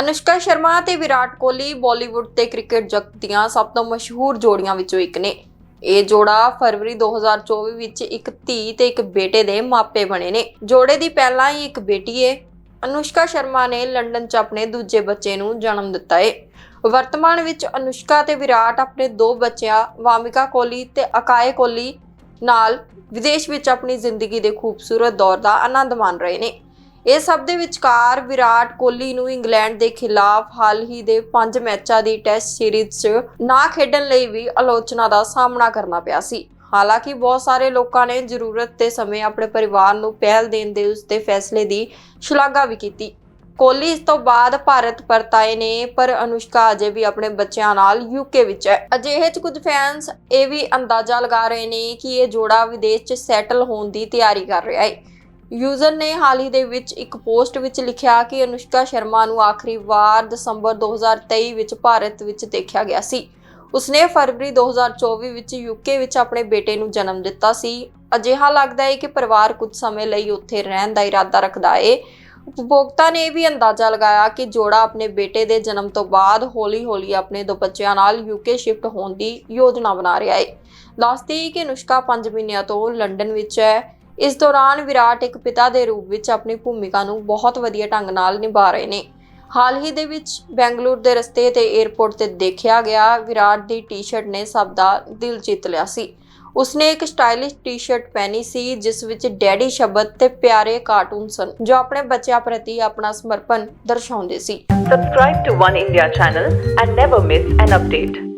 ਅਨੁਸ਼ਕਾ ਸ਼ਰਮਾ ਤੇ ਵਿਰਾਟ ਕੋਹਲੀ ਬਾਲੀਵੁੱਡ ਤੇ ਕ੍ਰਿਕਟ ਜਗਤ ਦੀਆਂ ਸਭ ਤੋਂ ਮਸ਼ਹੂਰ ਜੋੜੀਆਂ ਵਿੱਚੋਂ ਇੱਕ ਨੇ। ਇਹ ਜੋੜਾ ਫਰਵਰੀ 2024 ਵਿੱਚ ਇੱਕ ਧੀ ਤੇ ਇੱਕ ਬੇਟੇ ਦੇ ਮਾਪੇ ਬਣੇ ਨੇ। ਜੋੜੇ ਦੀ ਪਹਿਲਾਂ ਹੀ ਇੱਕ ਬੇਟੀ ਏ। ਅਨੁਸ਼ਕਾ ਸ਼ਰਮਾ ਨੇ ਲੰਡਨ 'ਚ ਆਪਣੇ ਦੂਜੇ ਬੱਚੇ ਨੂੰ ਜਨਮ ਦਿੱਤਾ ਏ। ਵਰਤਮਾਨ ਵਿੱਚ ਅਨੁਸ਼ਕਾ ਤੇ ਵਿਰਾਟ ਆਪਣੇ ਦੋ ਬੱਚਿਆਂ, ਵਾਮਿਕਾ ਕੋਹਲੀ ਤੇ ਅਕਾਏ ਕੋਹਲੀ ਨਾਲ ਵਿਦੇਸ਼ ਵਿੱਚ ਆਪਣੀ ਜ਼ਿੰਦਗੀ ਦੇ ਖੂਬਸੂਰਤ ਦੌਰ ਦਾ ਆਨੰਦ ਮਾਣ ਰਹੇ ਨੇ। ਇਹ ਸਭ ਦੇ ਵਿਚਕਾਰ ਵਿਰਾਟ ਕੋਹਲੀ ਨੂੰ ਇੰਗਲੈਂਡ ਦੇ ਖਿਲਾਫ ਹਾਲ ਹੀ ਦੇ 5 ਮੈਚਾਂ ਦੀ ਟੈਸਟ ਸੀਰੀਜ਼ 'ਚ ਨਾ ਖੇਡਣ ਲਈ ਵੀ ਆਲੋਚਨਾ ਦਾ ਸਾਹਮਣਾ ਕਰਨਾ ਪਿਆ ਸੀ। ਹਾਲਾਂਕਿ ਬਹੁਤ ਸਾਰੇ ਲੋਕਾਂ ਨੇ ਜ਼ਰੂਰਤ ਦੇ ਸਮੇਂ ਆਪਣੇ ਪਰਿਵਾਰ ਨੂੰ ਪਹਿਲ ਦੇਣ ਦੇ ਉਸ ਦੇ ਫੈਸਲੇ ਦੀ ਸ਼ਲਾਘਾ ਵੀ ਕੀਤੀ। ਕੋਹਲੀ ਇਸ ਤੋਂ ਬਾਅਦ ਭਾਰਤ ਪਰਤ ਆਏ ਨੇ, ਪਰ ਅਨੁਸ਼ਕਾ ਅਜੇ ਵੀ ਆਪਣੇ ਬੱਚਿਆਂ ਨਾਲ ਯੂਕੇ ਵਿੱਚ ਹੈ। ਅਜਿਹੇ ਚ ਕੁਝ ਫੈਨਸ ਇਹ ਵੀ ਅੰਦਾਜ਼ਾ ਲਗਾ ਰਹੇ ਨੇ ਕਿ ਇਹ ਜੋੜਾ ਵਿਦੇਸ਼ 'ਚ ਸੈਟਲ ਹੋਣ ਦੀ ਤਿਆਰੀ ਕਰ ਰਿਹਾ ਹੈ। ਯੂਜ਼ਰ ਨੇ ਹਾਲ ਹੀ ਦੇ ਵਿੱਚ ਇੱਕ ਪੋਸਟ ਵਿੱਚ ਲਿਖਿਆ ਕਿ ਅਨੁਸ਼ਕਾ ਸ਼ਰਮਾ ਨੂੰ ਆਖਰੀ ਵਾਰ ਦਸੰਬਰ 2023 ਵਿੱਚ ਭਾਰਤ ਵਿੱਚ ਦੇਖਿਆ ਗਿਆ ਸੀ। ਉਸਨੇ ਫਰਵਰੀ 2024 ਵਿੱਚ ਯੂਕੇ ਵਿੱਚ ਆਪਣੇ ਬੇਟੇ ਨੂੰ ਜਨਮ ਦਿੱਤਾ ਸੀ। ਅਜਿਹਾ ਲੱਗਦਾ ਹੈ ਕਿ ਪਰਿਵਾਰ ਕੁਝ ਸਮੇਂ ਲਈ ਉੱਥੇ ਰਹਿਣ ਦਾ ਇਰਾਦਾ ਰੱਖਦਾ ਹੈ ਉਪਭੋਗਤਾ ਨੇ ਇਹ ਵੀ ਅੰਦਾਜ਼ਾ ਲਗਾਇਆ ਕਿ ਜੋੜਾ ਆਪਣੇ ਬੇਟੇ ਦੇ ਜਨਮ ਤੋਂ ਬਾਅਦ ਹੌਲੀ-ਹੌਲੀ ਆਪਣੇ ਦੋ ਬੱਚਿਆਂ ਨਾਲ ਯੂਕੇ ਸ਼ਿਫਟ ਹੋਣ ਦੀ ਯੋਜਨਾ ਬਣਾ ਰਿਹਾ ਹੈ ਦੱਸਦੀ ਕਿ ਅਨੁਸ਼ਕਾ 5 ਮਹੀਨਿਆਂ ਤੋਂ ਲੰਡਨ ਵਿੱਚ ਹੈ। ਇਸ ਦੌਰਾਨ ਵਿਰਾਟ ਇੱਕ ਪਿਤਾ ਦੇ ਰੂਪ ਵਿੱਚ ਆਪਣੀ ਭੂਮਿਕਾ ਨੂੰ ਬਹੁਤ ਵਧੀਆ ਢੰਗ ਨਾਲ ਨਿਭਾ ਰਹੇ ਨੇ। ਹਾਲ ਹੀ ਦੇ ਵਿੱਚ ਬੈਂਗਲੁਰੂ ਦੇ ਰਸਤੇ ਤੇ 에ਅਰਪੋਰਟ ਤੇ ਦੇਖਿਆ ਗਿਆ, ਵਿਰਾਟ ਦੀ ਟੀ-ਸ਼ਰਟ ਨੇ ਸਭ ਦਾ ਦਿਲ ਜਿੱਤ ਲਿਆ ਸੀ। ਉਸਨੇ ਇੱਕ ਸਟਾਈਲਿਸ਼ ਟੀ-ਸ਼ਰਟ ਪਹਿਨੀ ਸੀ, ਜਿਸ ਵਿੱਚ ਡੈਡੀ ਸ਼ਬਦ ਤੇ ਪਿਆਰੇ ਕਾਰਟੂਨ ਸਨ, ਜੋ ਆਪਣੇ ਬੱਚਿਆਂ ਪ੍ਰਤੀ ਆਪਣਾ ਸਮਰਪਣ ਦਰਸਾਉਂਦੇ ਸੀ। Subscribe to One India channel and never miss an update.